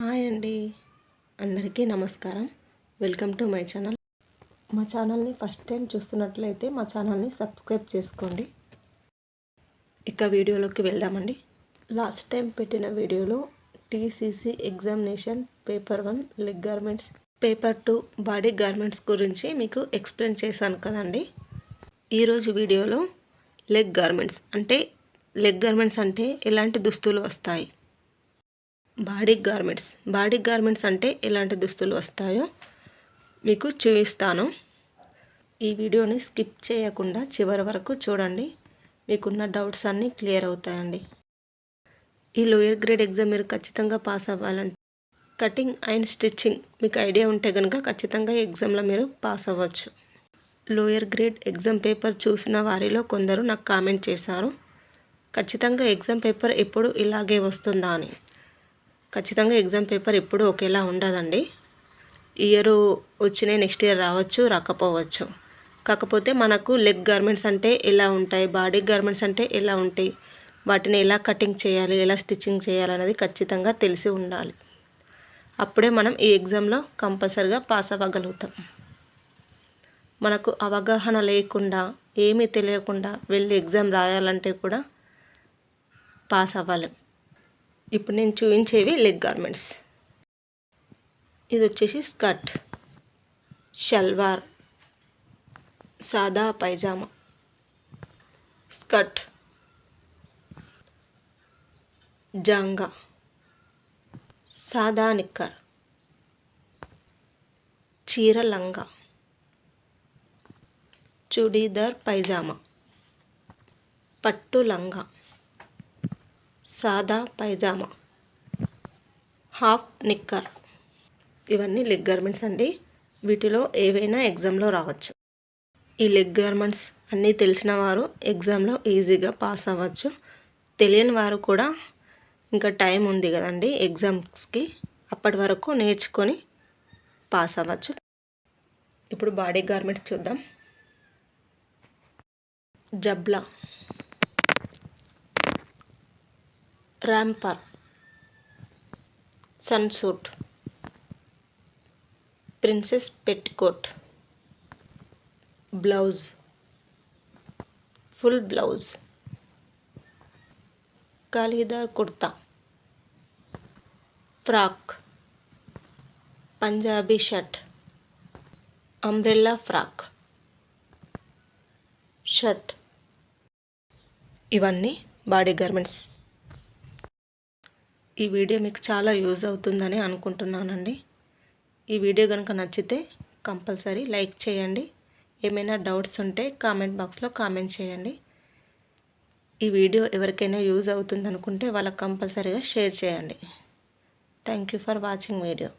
Hi అండి. అందరికీ నమస్కారం. Welcome to my channel. మా ఛానల్ని ఫస్ట్ టైం చూస్తున్నట్లయితే మా ఛానల్ని సబ్స్క్రైబ్ చేసుకోండి. ఇక వీడియోలోకి వెళ్దామండి. లాస్ట్ టైం పెట్టిన వీడియోలో TCC examination paper one leg garments paper two body garments గురించి మీకు ఎక్స్ప్లెయిన్ చేశాను కదండి. ఈరోజు వీడియోలో లెగ్ గార్మెంట్స్ అంటే లెగ్ గార్మెంట్స్ అంటే ఎలాంటి దుస్తులు వస్తాయి? Body garments. బాడీ గార్మెంట్స్ అంటే ఎలాంటి దుస్తులు వస్తాయో మీకు చూపిస్తాను. ఈ వీడియోని స్కిప్ చేయకుండా చివరి వరకు చూడండి. మీకున్న డౌట్స్ అన్నీ క్లియర్ అవుతాయండి. ఈ లోయర్ గ్రేడ్ ఎగ్జామ్ మీరు ఖచ్చితంగా పాస్ అవ్వాలంటే కటింగ్ అండ్ స్టిచ్చింగ్ మీకు ఐడియా ఉంటే కనుక ఖచ్చితంగా ఎగ్జామ్లో మీరు పాస్ అవ్వచ్చు. లోయర్ గ్రేడ్ ఎగ్జామ్ పేపర్ చూసిన వారిలో కొందరు నాకు కామెంట్ చేశారు. ఖచ్చితంగా ఎగ్జామ్ పేపర్ ఎప్పుడు ఇలాగే వస్తుందా అని. ఖచ్చితంగా ఎగ్జామ్ పేపర్ ఎప్పుడు ఒకేలా ఉండదండి. ఇయర్ వచ్చినాయి నెక్స్ట్ ఇయర్ రావచ్చు రాకపోవచ్చు. కాకపోతే మనకు లెగ్ గార్మెంట్స్ అంటే ఎలా ఉంటాయి బాడీ గార్మెంట్స్ అంటే ఎలా ఉంటాయి వాటిని ఎలా కటింగ్ చేయాలి ఎలా స్టిచ్చింగ్ చేయాలి అనేది ఖచ్చితంగా తెలిసి ఉండాలి. అప్పుడే మనం ఈ ఎగ్జామ్లో కంపల్సరిగా పాస్ అవ్వగలుగుతాం. మనకు అవగాహన లేకుండా ఏమీ తెలియకుండా వెళ్ళి ఎగ్జామ్ రాయాలంటే కూడా పాస్ అవ్వాలి. ఇప్పుడు నేను చూపించేవి లెగ్ గార్మెంట్స్ ఇది వచ్చేసి స్కర్ట్ షల్వార్ సాదా పైజామా. స్కర్ట్ జాంగా సాదా నిక్కర్ చీర లంగా చుడీదార్ పైజామా పట్టు లంగా. సాదా పైజామా. హాఫ్ నిక్కర్. ఇవన్నీ లెగ్ గార్మెంట్స్ అండి. వీటిలో ఏవైనా ఎగ్జామ్లో రావచ్చు. ఈ లెగ్ గార్మెంట్స్ అన్నీ తెలిసిన వారు ఎగ్జామ్లో ఈజీగా పాస్ అవ్వచ్చు. తెలియని వారు కూడా ఇంకా టైం ఉంది కదండి ఎగ్జామ్స్కి అప్పటి వరకు నేర్చుకొని పాస్ అవ్వచ్చు. ఇప్పుడు బాడీ గార్మెంట్స్ చూద్దాం. Jabla. Romper. Sunsuit princess petticoat. Blouse. Full blouse. Kalidar kurta. Frock. Punjabi shirt. Umbrella frock. Shirt. ఇవన్నీ బాడీ గార్మెంట్స్. ఈ వీడియో మీకు చాలా యూజ్ అవుతుందని అనుకుంటున్నానండి. ఈ వీడియో కనుక నచ్చితే కంపల్సరీ లైక్ చేయండి. ఏమైనా డౌట్స్ ఉంటే కామెంట్ బాక్స్లో కామెంట్ చేయండి. ఈ వీడియో ఎవరికైనా యూజ్ అవుతుంది అనుకుంటే వాళ్ళకి కంపల్సరీగా షేర్ చేయండి. Thank you for watching video.